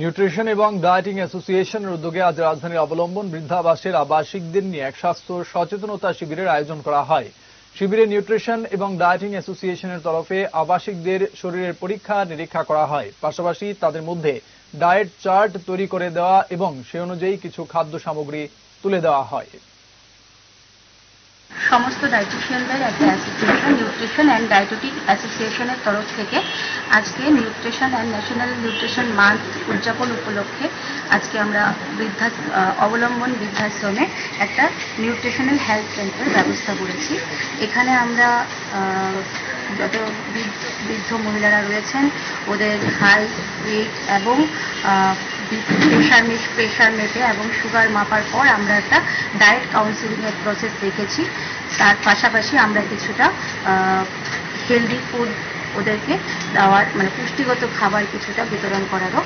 Nutrition এবং dieting অ্যাসোসিয়েশনের উদ্যোগে আজ রাজধানীর অবলম্বন বৃদ্ধাবাসের আবাসিকদের নিয়ে এক স্বাস্থ্য সচেতনতা শিবিরের আয়োজন করা হয়। শিবিরে নিউট্রিশন এবং ডায়েটিং অ্যাসোসিয়েশনের তরফে আবাসিকদের শরীরের পরীক্ষা নিরীক্ষা করা হয়। পাশাপাশি তাদের মধ্যে ডায়েট চার্ট তৈরি করে দেওয়া এবং সে অনুযায়ী কিছু খাদ্য সামগ্রী তুলে দেওয়া হয়। সমস্ত ডায়েটিশিয়ানদের একটা অ্যাসোসিয়েশন নিউট্রিশন অ্যান্ড ডায়েটেটিক অ্যাসোসিয়েশনের তরফ থেকে আজকে nutrition and national nutrition month উদযাপন উপলক্ষে আজকে আমরা বৃদ্ধা, অবলম্বন বৃদ্ধাশ্রমে একটা নিউট্রিশনাল হেলথ সেন্টার ব্যবস্থা করেছি। এখানে আমরা যত বৃদ্ধ মহিলারা রয়েছেন, ওদের হাইট ওয়েট এবং প্রেশার প্রেশার মেপে এবং সুগার মাপার পর আমরা একটা ডায়েট কাউন্সিলিংয়ের প্রসেস রেখেছি তার পাশাপাশি আমরা কিছুটা হেলদি ফুড ওদেরকে দেওয়ার মানে পুষ্টিগত খাবার কিছুটা বিতরণ করারও